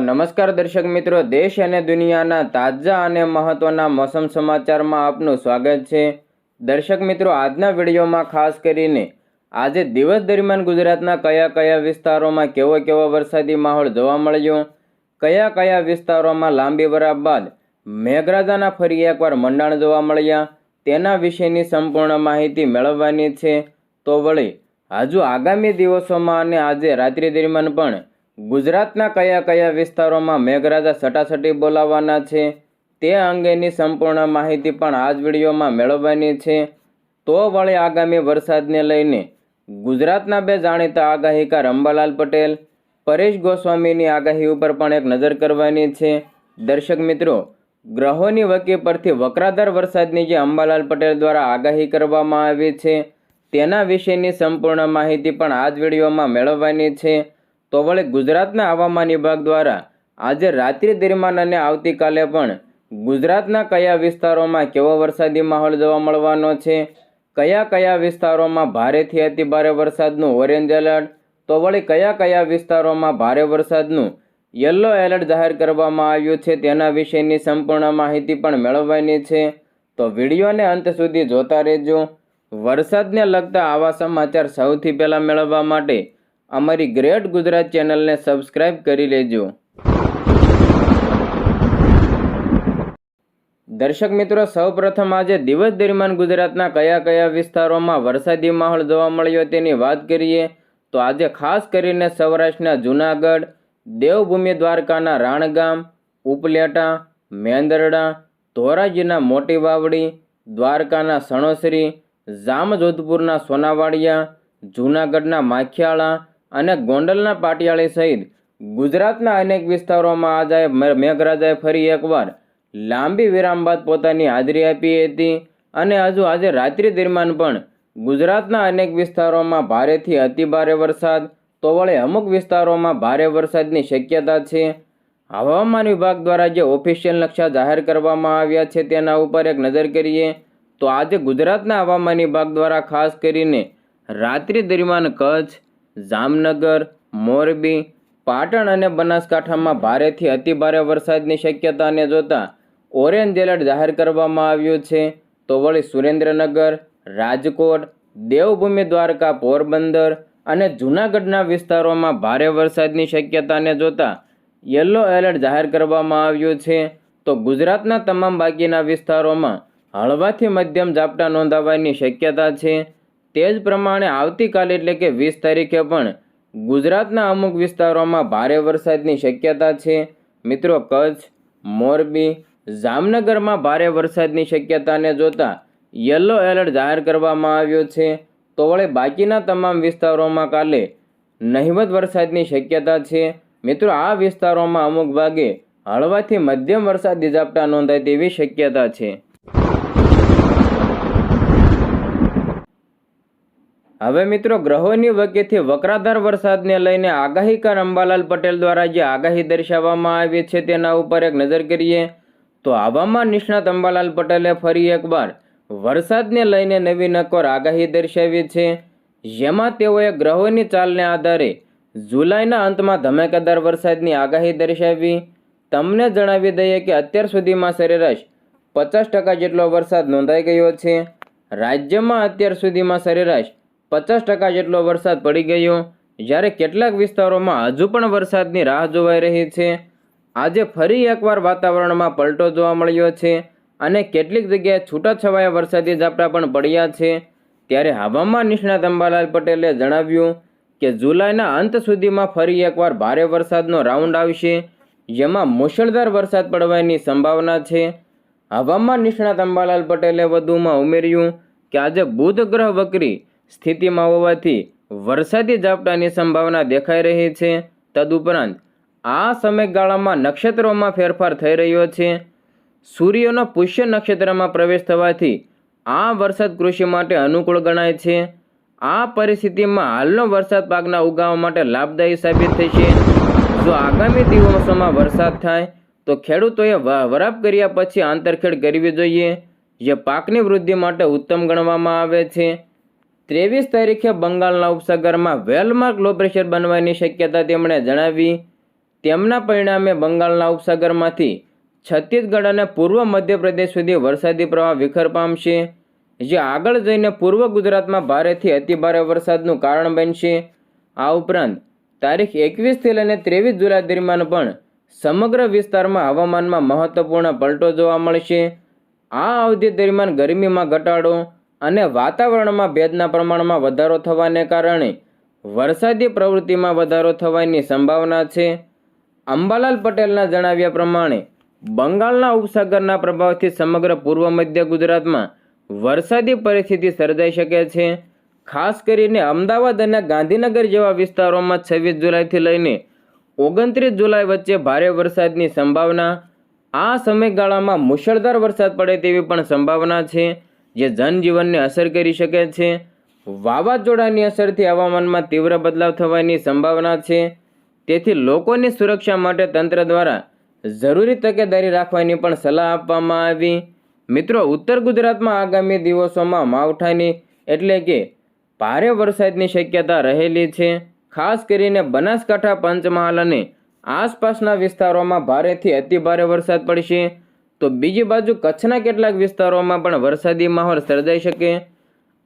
નમસ્કાર દર્શક મિત્રો, દેશ અને દુનિયાના તાજા અને મહત્વના મોસમ સમાચારમાં આપનું સ્વાગત છે. દર્શક મિત્રો, આજના વિડીયોમાં ખાસ કરીને આજે દિવસ દરમિયાન ગુજરાતના કયા કયા વિસ્તારોમાં કેવો કેવો વરસાદી માહોલ જોવા મળ્યો, કયા કયા વિસ્તારોમાં લાંબી વરાપ બાદ મેઘરાજાના ફરી એકવાર મંડાણ જોવા મળ્યા, તેના વિશેની સંપૂર્ણ માહિતી મેળવવાની છે. તો વળી હજુ આગામી દિવસોમાં અને આજે રાત્રિ દરમિયાન પણ ગુજરાતના કયા કયા વિસ્તારોમાં મેઘરાજા સટાસટી બોલાવવાના છે તે અંગેની સંપૂર્ણ માહિતી પણ આ જ વિડીયોમાં મેળવવાની છે. તો વળી આગામી વરસાદને લઈને ગુજરાતના બે જાણીતા આગાહીકાર અંબાલાલ પટેલ, પરેશ ગોસ્વામીની આગાહી ઉપર પણ એક નજર કરવાની છે. દર્શક મિત્રો, ગ્રહોની વકી પરથી વક્રાધાર વરસાદની જે અંબાલાલ પટેલ દ્વારા આગાહી કરવામાં આવી છે તેના વિશેની સંપૂર્ણ માહિતી પણ આ જ વિડીયોમાં મેળવવાની છે. તો વળી ગુજરાતના હવામાન વિભાગ દ્વારા આજે રાત્રિ દરમિયાન અને આવતીકાલે પણ ગુજરાતના કયા વિસ્તારોમાં કેવો વરસાદી માહોલ જોવા મળવાનો છે? કયા કયા વિસ્તારોમાં ભારેથી અતિભારે વરસાદનું ઓરેન્જ એલર્ટ તો વળી કયા કયા વિસ્તારોમાં ભારે વરસાદનું યલો એલર્ટ જાહેર કરવામાં આવ્યું છે તેના વિશેની સંપૂર્ણ માહિતી પણ મેળવવાની છે. તો વિડીયોને અંત સુધી જોતા રહેજો. વરસાદને લગતા આવા સમાચાર સૌથી પહેલાં મેળવવા માટે અમારી ગ્રેટ ગુજરાત ચેનલને સબસ્ક્રાઈબ કરી લેજો. દર્શક મિત્રો, સૌપ્રથમ આજે દિવસ દરમિયાન ગુજરાતના કયા કયા વિસ્તારોમાં વરસાદી માહોલ જોવા મળ્યો તેની વાત કરીએ, તો આજે ખાસ કરીને સૌરાષ્ટ્રના જૂનાગઢ, દેવભૂમિ દ્વારકાના રાણગામ, ઉપલેટા, મેંદરડા, ધોરાજીના મોટી વાવડી, દ્વારકાના સણોસરી, જામજોધપુરના સોનાવાડિયા, જૂનાગઢના માખિયાળા અને ગોંડલના પાટિયાળી સહિત ગુજરાતના અનેક વિસ્તારોમાં આજે મેઘરાજાએ ફરી એકવાર લાંબી વિરામ બાદ પોતાની હાજરી આપી હતી અને હજુ આજે રાત્રિ દરમિયાન પણ ગુજરાતના અનેક વિસ્તારોમાં ભારેથી અતિભારે વરસાદ, તો વળે અમુક વિસ્તારોમાં ભારે વરસાદની શક્યતા છે. હવામાન વિભાગ દ્વારા જે ઓફિશિયલ નકશા જાહેર કરવામાં આવ્યા છે તેના ઉપર એક નજર કરીએ, તો આજે ગુજરાતના હવામાન વિભાગ દ્વારા ખાસ કરીને રાત્રિ દરમિયાન કચ્છ જામનગર, મોરબી, પાટણ અને બનાસકાંઠામાં ભારેથી અતિભારે વરસાદની શક્યતાને જોતા ઓરેન્જ એલર્ટ જાહેર કરવામાં આવ્યું છે. તો વળી સુરેન્દ્રનગર, રાજકોટ, દેવભૂમિ, દ્વારકા, પોરબંદર અને જૂનાગઢના વિસ્તારોમાં ભારે વરસાદની શક્યતાને જોતા યલો એલર્ટ જાહેર કરવામાં આવ્યું છે. તો ગુજરાતના તમામ બાકીના વિસ્તારોમાં હળવાથી મધ્યમ ઝાપટા નોંધાવાની શક્યતા છે. તે જ પ્રમાણે આવતીકાલે એટલે કે વીસ તારીખે પણ ગુજરાતના અમુક વિસ્તારોમાં ભારે વરસાદની શક્યતા છે. મિત્રો, કચ્છ, મોરબી, જામનગરમાં ભારે વરસાદની શક્યતાને જોતા યલો એલર્ટ જાહેર કરવામાં આવ્યો છે. તો વળે બાકીના તમામ વિસ્તારોમાં કાલે નહિવત વરસાદની શક્યતા છે. મિત્રો, આ વિસ્તારોમાં અમુક ભાગે હળવાથી મધ્યમ વરસાદ ઝાપટા નોંધાય તેવી શક્યતા છે. હવે મિત્રો, ગ્રહોની વકીથી વક્રાધાર વરસાદને લઈને આગાહીકાર અંબાલાલ પટેલ દ્વારા જે આગાહી દર્શાવવામાં આવી છે તેના ઉપર એક નજર કરીએ તો હવામાન નિષ્ણાત અંબાલાલ પટેલે ફરી એકવાર વરસાદને લઈને નવી નકોર આગાહી દર્શાવી છે. જેમાં તેઓએ ગ્રહોની ચાલને આધારે જુલાઈના અંતમાં ધમાકેદાર વરસાદની આગાહી દર્શાવી. તમને જણાવી દઈએ કે અત્યાર સુધીમાં સરેરાશ પચાસ ટકા જેટલો વરસાદ નોંધાઈ ગયો છે. રાજ્યમાં અત્યાર સુધીમાં સરેરાશ પચાસ ટકા જેટલો વરસાદ પડી ગયો. જ્યારે કેટલાક વિસ્તારોમાં હજુ પણ વરસાદની રાહ જોવાઈ રહી છે. આજે ફરી એકવાર વાતાવરણમાં પલટો જોવા મળ્યો છે અને કેટલીક જગ્યાએ છૂટાછવાયા વરસાદી ઝાપટા પણ પડ્યા છે. ત્યારે હવામાન નિષ્ણાત અંબાલાલ પટેલે જણાવ્યું કે જુલાઈના અંત સુધીમાં ફરી એકવાર ભારે વરસાદનો રાઉન્ડ આવશે, જેમાં મુશળધાર વરસાદ પડવાની સંભાવના છે. હવામાન નિષ્ણાત અંબાલાલ પટેલે વધુમાં ઉમેર્યું કે આજે બુધ ગ્રહ વક્રી સ્થિતિમાં હોવાથી વરસાદી ઝાપટાની સંભાવના દેખાઈ રહી છે. તદુપરાંત, આ સમયગાળામાં નક્ષત્રોમાં ફેરફાર થઈ રહ્યો છે. સૂર્યનો પુષ્ય નક્ષત્રમાં પ્રવેશ થવાથી આ વરસાદ કૃષિ માટે અનુકૂળ ગણાય છે. આ પરિસ્થિતિમાં હાલનો વરસાદ પાકના ઉગાવવા માટે લાભદાયી સાબિત થશે. જો આગામી દિવસોમાં વરસાદ થાય, તો ખેડૂતોએ વરાપ કર્યા પછી આંતરખેડ કરવી જોઈએ. જે પાકની વૃદ્ધિ માટે ઉત્તમ ગણવામાં આવે છે. ત્રેવીસ તારીખે બંગાળના ઉપસાગરમાં વેલમાર્ક લો પ્રેશર બનવાની શક્યતા તેમણે જણાવી. તેમના પરિણામે બંગાળના ઉપસાગરમાંથી છત્તીસગઢ અને પૂર્વ મધ્યપ્રદેશ સુધી વરસાદી પ્રવાહ વિખર પામશે, જે આગળ જઈને પૂર્વ ગુજરાતમાં ભારેથી અતિભારે વરસાદનું કારણ બનશે. આ ઉપરાંત, તારીખ એકવીસથી લઈને ત્રેવીસ જુલાઈ દરમિયાન પણ સમગ્ર વિસ્તારમાં હવામાનમાં મહત્વપૂર્ણ પલટો જોવા મળશે. આ અવધિ દરમિયાન ગરમીમાં ઘટાડો અને વાતાવરણમાં ભેજના પ્રમાણમાં વધારો થવાને કારણે વરસાદી પ્રવૃત્તિમાં વધારો થવાની સંભાવના છે. અંબાલાલ પટેલના જણાવ્યા પ્રમાણે, બંગાળના ઉપસાગરના પ્રભાવથી સમગ્ર પૂર્વ મધ્ય ગુજરાતમાં વરસાદી પરિસ્થિતિ સર્જાઈ શકે છે. ખાસ કરીને અમદાવાદ અને ગાંધીનગર જેવા વિસ્તારોમાં છવ્વીસ જુલાઈથી લઈને ઓગણત્રીસ જુલાઈ વચ્ચે ભારે વરસાદની સંભાવના. આ સમયગાળામાં મુશળધાર વરસાદ પડે તેવી પણ સંભાવના છે. જે જનજીવનને અસર કરી શકે છે. વાવાઝોડાની અસરથી હવામાનમાં તીવ્ર બદલાવ થવાની સંભાવના છે. તેથી લોકોની સુરક્ષા માટે તંત્ર દ્વારા જરૂરી તકેદારી રાખવાની પણ સલાહ આપવામાં આવી. મિત્રો, ઉત્તર ગુજરાતમાં આગામી દિવસોમાં માવઠાની એટલે કે ભારે વરસાદની શક્યતા રહેલી છે. ખાસ કરીને બનાસકાંઠા પંચમહાલ અને આસપાસના વિસ્તારોમાં ભારેથી અતિભારે વરસાદ પડશે. તો બીજી બાજુ કચ્છના કેટલાક વિસ્તારોમાં પણ વરસાદી માહોલ સર્જાઈ શકે.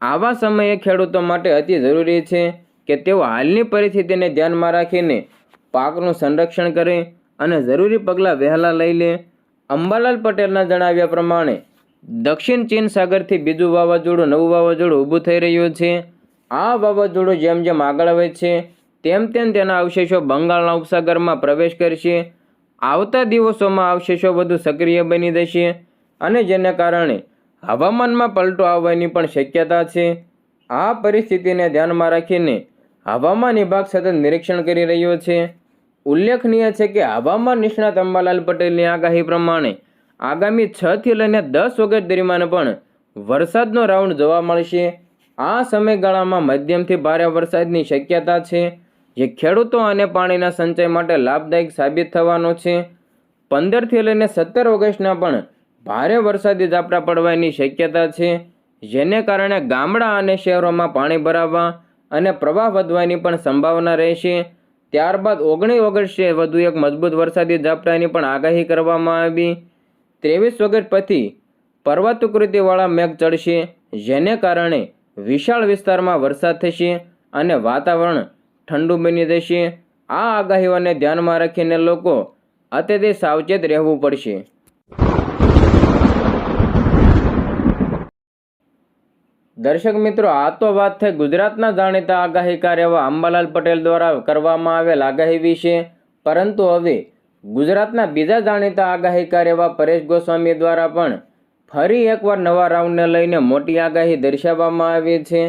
આવા સમયે ખેડૂતો માટે અતિ જરૂરી છે કે તેઓ હાલની પરિસ્થિતિને ધ્યાનમાં રાખીને પાકનું સંરક્ષણ કરે અને જરૂરી પગલાં વહેલા લઈ લે. અંબાલાલ પટેલના જણાવ્યા પ્રમાણે, દક્ષિણ ચીન સાગરથી બીજું વાવાઝોડું, નવું વાવાઝોડું ઊભું થઈ રહ્યું છે. આ વાવાઝોડું જેમ જેમ આગળ આવે છે, તેમ તેમ તેના અવશેષો બંગાળના ઉપસાગરમાં પ્રવેશ કરશે. આવતા દિવસોમાં અવશેષો વધુ સક્રિય બની જશે? અને જેને કારણે હવામાનમાં પલટો આવવાની પણ શક્યતા છે. આ પરિસ્થિતિને ધ્યાનમાં રાખીને હવામાન વિભાગ સતત નિરીક્ષણ કરી રહ્યો છે. ઉલ્લેખનીય છે કે હવામાન નિષ્ણાત અંબાલાલ પટેલની આગાહી પ્રમાણે આગામી છથી લઈને દસ ઓગસ્ટ દરમિયાન પણ વરસાદનો રાઉન્ડ જોવા મળશે. આ સમયગાળામાં મધ્યમથી ભારે વરસાદની શક્યતા છે. જે ખેડૂતો અને પાણીના સંચય માટે લાભદાયક સાબિત થવાનો છે. પંદરથી લઈને સત્તર ઓગસ્ટના પણ ભારે વરસાદી ઝાપટા પડવાની શક્યતા છે, જેને કારણે ગામડા અને શહેરોમાં પાણી ભરાવા અને પ્રવાહ વધવાની પણ સંભાવના રહેશે. ત્યારબાદ ઓગણીસ ઓગસ્ટે વધુ એક મજબૂત વરસાદી ઝાપટાની પણ આગાહી કરવામાં આવી. ત્રેવીસ ઓગસ્ટ પછી પર્વતકૃતિવાળા મેઘ ચડશે, જેને કારણે વિશાળ વિસ્તારમાં વરસાદ થશે અને વાતાવરણ ઠંડુ બની જશે આ આગાહીઓને ધ્યાનમાં રાખીને લોકો અત્યધિક સાવચેત રહેવું પડશે. દર્શક મિત્રો, આ તો વાત થઈ ગુજરાતના જાણીતા આગાહીકાર એવા અંબાલાલ પટેલ દ્વારા કરવામાં આવેલ આગાહી વિશે. પરંતુ હવે ગુજરાતના બીજા જાણીતા આગાહીકાર એવા પરેશ ગોસ્વામી દ્વારા પણ ફરી એકવાર નવા રાઉન્ડને લઈને મોટી આગાહી દર્શાવવામાં આવી છે.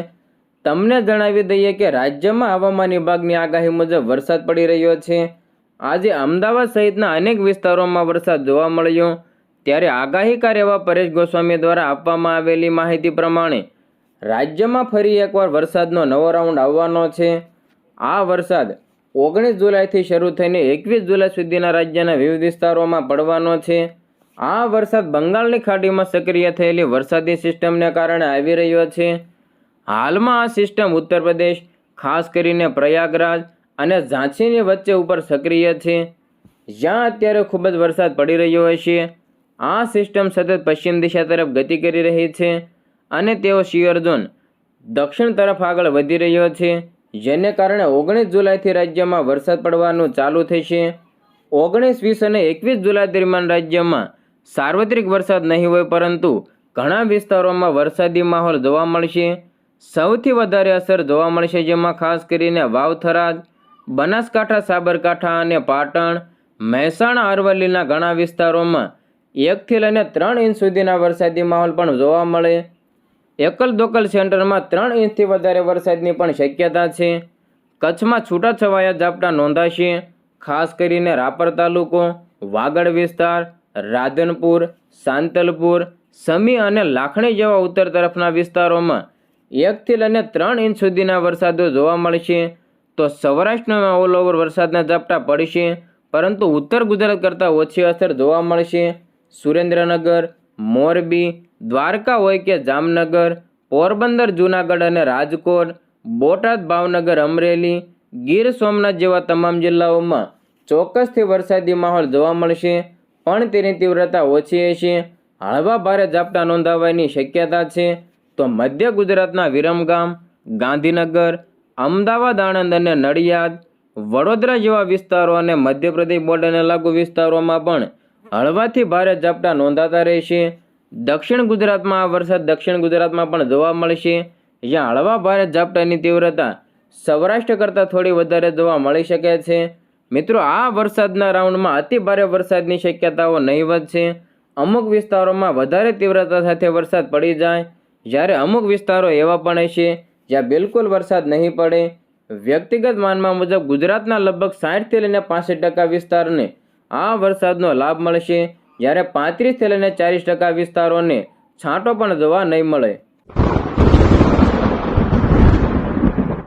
તમને જણાવી દઈએ કે રાજ્યમાં હવામાન વિભાગની આગાહી મુજબ વરસાદ પડી રહ્યો છે. આજે અમદાવાદ સહિતના અનેક વિસ્તારોમાં વરસાદ જોવા મળ્યો. ત્યારે આગાહીકાર એવા પરેશ ગોસ્વામી દ્વારા આપવામાં આવેલી માહિતી પ્રમાણે રાજ્યમાં ફરી એકવાર વરસાદનો નવો રાઉન્ડ આવવાનો છે. આ વરસાદ ઓગણીસ જુલાઈથી શરૂ થઈને એકવીસ જુલાઈ સુધીના રાજ્યના વિવિધ વિસ્તારોમાં પડવાનો છે. આ વરસાદ બંગાળની ખાડીમાં સક્રિય થયેલી વરસાદી સિસ્ટમને કારણે આવી રહ્યો છે. હાલમાં આ સિસ્ટમ ઉત્તર પ્રદેશ, ખાસ કરીને પ્રયાગરાજ અને ઝાંસીની વચ્ચે ઉપર સક્રિય છે. જ્યાં અત્યારે ખૂબ જ વરસાદ પડી રહ્યો હશે આ સિસ્ટમ સતત પશ્ચિમ દિશા તરફ ગતિ કરી રહી છે અને તેઓ શિયર ઝોન દક્ષિણ તરફ આગળ વધી રહ્યો છે, જેને કારણે ઓગણીસ જુલાઈથી રાજ્યમાં વરસાદ પડવાનું ચાલુ થશે. ઓગણીસ, વીસ અને એકવીસ જુલાઈ દરમિયાન રાજ્યમાં સાર્વત્રિક વરસાદ નહીં હોય પરંતુ ઘણા વિસ્તારોમાં વરસાદી માહોલ જોવા મળશે. સૌથી વધારે અસર જોવા મળશે જેમાં ખાસ કરીને વાવથરાદ, બનાસકાંઠા, સાબરકાંઠા અને પાટણ, મહેસાણા, અરવલ્લીના ઘણા વિસ્તારોમાં એકથી લઈને ત્રણ ઇંચ સુધીના વરસાદી માહોલ પણ જોવા મળે. એકલ દોકલ સેન્ટરમાં ત્રણ ઇંચથી વધારે વરસાદની પણ શક્યતા છે. કચ્છમાં છૂટાછવાયા ઝાપટા નોંધાશે, ખાસ કરીને રાપર તાલુકો, વાગડ વિસ્તાર, રાધનપુર, સાંતલપુર, સમી અને લાખણી જેવા ઉત્તર તરફના વિસ્તારોમાં એકથી લઈને ત્રણ ઇંચ સુધીના વરસાદો જોવા મળશે. તો સૌરાષ્ટ્રમાં ઓલ ઓવર વરસાદના ઝાપટા પડશે, પરંતુ ઉત્તર ગુજરાત કરતાં ઓછી અસર જોવા મળશે. સુરેન્દ્રનગર, મોરબી, દ્વારકા હોય કે જામનગર, પોરબંદર, જૂનાગઢ અને રાજકોટ, બોટાદ, ભાવનગર, અમરેલી, ગીર સોમનાથ જેવા તમામ જિલ્લાઓમાં ચોક્કસથી વરસાદી માહોલ જોવા મળશે. પણ તેની તીવ્રતા ઓછી હશે. હળવા ભારે ઝાપટા નોંધાવાની શક્યતા છે. તો મધ્ય ગુજરાતના વિરમગામ, ગાંધીનગર, અમદાવાદ, આણંદ અને નડિયાદ, વડોદરા જેવા વિસ્તારો અને મધ્યપ્રદેશ બોર્ડરને લાગુ વિસ્તારોમાં પણ હળવાથી ભારે ઝાપટા નોંધાતા રહેશે. દક્ષિણ ગુજરાતમાં આ વરસાદ દક્ષિણ ગુજરાતમાં પણ જોવા મળશે. જ્યાં હળવા ભારે ઝાપટાની તીવ્રતા સૌરાષ્ટ્ર કરતાં થોડી વધારે જોવા મળી શકે છે. મિત્રો, આ વરસાદના રાઉન્ડમાં અતિ ભારે વરસાદની શક્યતાઓ નહીવત છે. અમુક વિસ્તારોમાં વધારે તીવ્રતા સાથે વરસાદ પડી જાય. જ્યારે અમુક વિસ્તારો એવા પણ હશે જ્યાં બિલકુલ વરસાદ નહીં પડે, વ્યક્તિગત માનવા મુજબ ગુજરાતના લગભગ સાઠથી લઈને પાસઠ ટકા વિસ્તારને આ વરસાદનો લાભ મળશે. જ્યારે પાંત્રીસથી લઈને ચાલીસ ટકા વિસ્તારોને છાંટો પણ જોવા નહીં મળે.